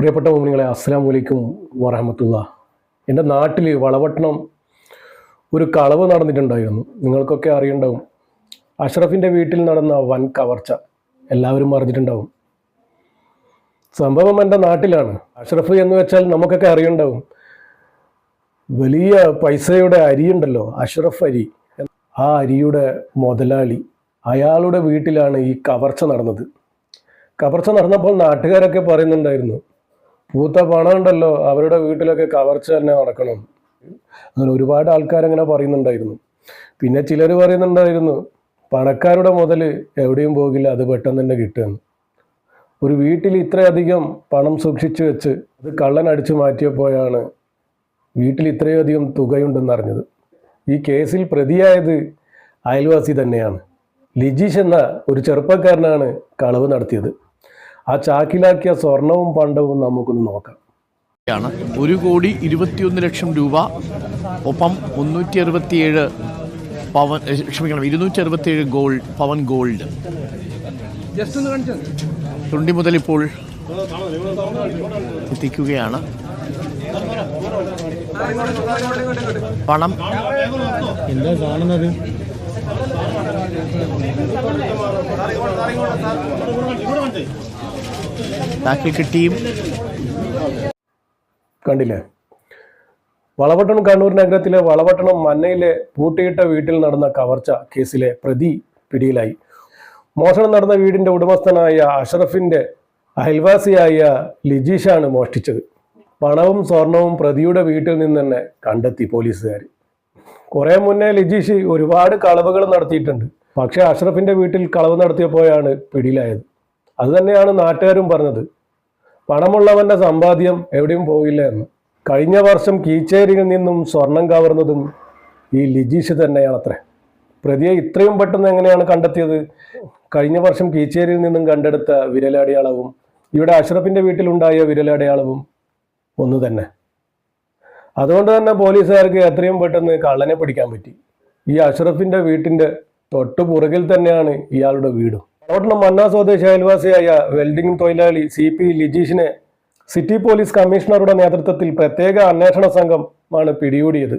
പ്രിയപ്പെട്ട മോമിനികളെ അസ്സാം വലൈക്കും വറഹമത്തുള്ള. എന്റെ നാട്ടിൽ വളവട്ടണം ഒരു കളവ് നടന്നിട്ടുണ്ടായിരുന്നു. നിങ്ങൾക്കൊക്കെ അറിയണ്ടാവും. അഷ്റഫിന്റെ വീട്ടിൽ നടന്ന വൻ കവർച്ച. എല്ലാവരും അറിഞ്ഞിട്ടുണ്ടാവും സംഭവം എന്റെ നാട്ടിലാണ്. അഷ്റഫ് എന്ന് വെച്ചാൽ നമുക്കൊക്കെ അറിയണ്ടാവും. വലിയ പൈസയുടെ അരിയുണ്ടല്ലോ അഷ്റഫ് അരി. ആ അരിയുടെ മുതലാളി അയാളുടെ വീട്ടിലാണ് ഈ കവർച്ച നടന്നത്. കവർച്ച നടന്നപ്പോൾ നാട്ടുകാരൊക്കെ പറയുന്നുണ്ടായിരുന്നു പൂത്ത പണം ഉണ്ടല്ലോ അവരുടെ വീട്ടിലൊക്കെ കവർച്ച തന്നെ നടക്കണം. അങ്ങനെ ഒരുപാട് ആൾക്കാരങ്ങനെ പറയുന്നുണ്ടായിരുന്നു. പിന്നെ ചിലർ പറയുന്നുണ്ടായിരുന്നു പണക്കാരുടെ മുതൽ എവിടെയും പോകില്ല അത് പെട്ടെന്ന് തന്നെ കിട്ടുമെന്ന് ഒരു വീട്ടിൽ ഇത്രയധികം പണം സൂക്ഷിച്ചു വെച്ച് അത് കള്ളൻ അടിച്ചു മാറ്റിയപ്പോഴാണ് വീട്ടിൽ ഇത്രയധികം തുകയുണ്ടെന്ന് അറിഞ്ഞത്. ഈ കേസിൽ പ്രതിയായത് അയൽവാസി തന്നെയാണ്. ലിജീഷ് എന്ന ഒരു ചെറുപ്പക്കാരനാണ് കളവ് നടത്തിയത്. ആ ചാക്കിലാക്കിയ സ്വർണവും പണ്ടവും നമുക്കൊന്ന് നോക്കാം. ആണ്. ഒരു കോടി ഇരുപത്തിയൊന്ന് ലക്ഷം രൂപ ഒപ്പം മുന്നൂറ്റി അറുപത്തിയേഴ് പവൻ ക്ഷമിക്കണം ഇരുന്നൂറ്റി അറുപത്തിയേഴ് ഗോൾഡ് പവൻ ഗോൾഡ്. തുണ്ടി മുതൽ ഇപ്പോൾ എത്തിക്കുകയാണ്. പണം എന്താ കാണുന്നത്? കിട്ടിയും കണ്ടില്ലേ? വളവട്ടണം കണ്ണൂർ നഗരത്തിലെ വളവട്ടണം മന്നയിലെ പൂട്ടിയിട്ട വീട്ടിൽ നടന്ന കവർച്ച കേസിലെ പ്രതി പിടിയിലായി. മോഷണം നടന്ന വീടിന്റെ ഉടമസ്ഥനായ അഷറഫിന്റെ അയൽവാസിയായ ലിജീഷാണ് മോഷ്ടിച്ചത്. പണവും സ്വർണവും പ്രതിയുടെ വീട്ടിൽ നിന്ന് തന്നെ കണ്ടെത്തി പോലീസുകാർ കുറെ മുന്നേ ലിജീഷ് ഒരുപാട് കളവുകൾ നടത്തിയിട്ടുണ്ട്. പക്ഷെ അഷ്റഫിന്റെ വീട്ടിൽ കളവ് നടത്തിയപ്പോഴാണ് പിടിയിലായത്. അതുതന്നെയാണ് നാട്ടുകാരും പറഞ്ഞത്. പണമുള്ളവന്റെ സമ്പാദ്യം എവിടെയും പോവില്ല എന്ന്. കഴിഞ്ഞ വർഷം കീച്ചേരിയിൽ നിന്നും സ്വർണം കവർന്നതും ഈ ലിജീഷ് തന്നെയാണത്രേ. പ്രതിയെ ഇത്രയും പെട്ടെന്ന് എങ്ങനെയാണ് കണ്ടെത്തിയത്? കഴിഞ്ഞ വർഷം കീച്ചേരിയിൽ നിന്നും കണ്ടെടുത്ത വിരലടയാളവും ഇവിടെ അഷ്റഫിന്റെ വീട്ടിലുണ്ടായ വിരലടയാളവും ഒന്ന് തന്നെ. അതുകൊണ്ട് തന്നെ പോലീസുകാർക്ക് എത്രയും പെട്ടെന്ന് കള്ളനെ പിടിക്കാൻ പറ്റി. ഈ അഷ്റഫിന്റെ വീട്ടിന്റെ തൊട്ടു പുറകിൽ തന്നെയാണ് ഇയാളുടെ വീടും. പട്ടണം മന്ന സ്വദേശി അയൽവാസിയായ വെൽഡിംഗ് തൊഴിലാളി സി പി ലിജീഷിനെ സിറ്റി പോലീസ് കമ്മീഷണറുടെ നേതൃത്വത്തിൽ പ്രത്യേക അന്വേഷണ സംഘമാണ് പിടികൂടിയത്.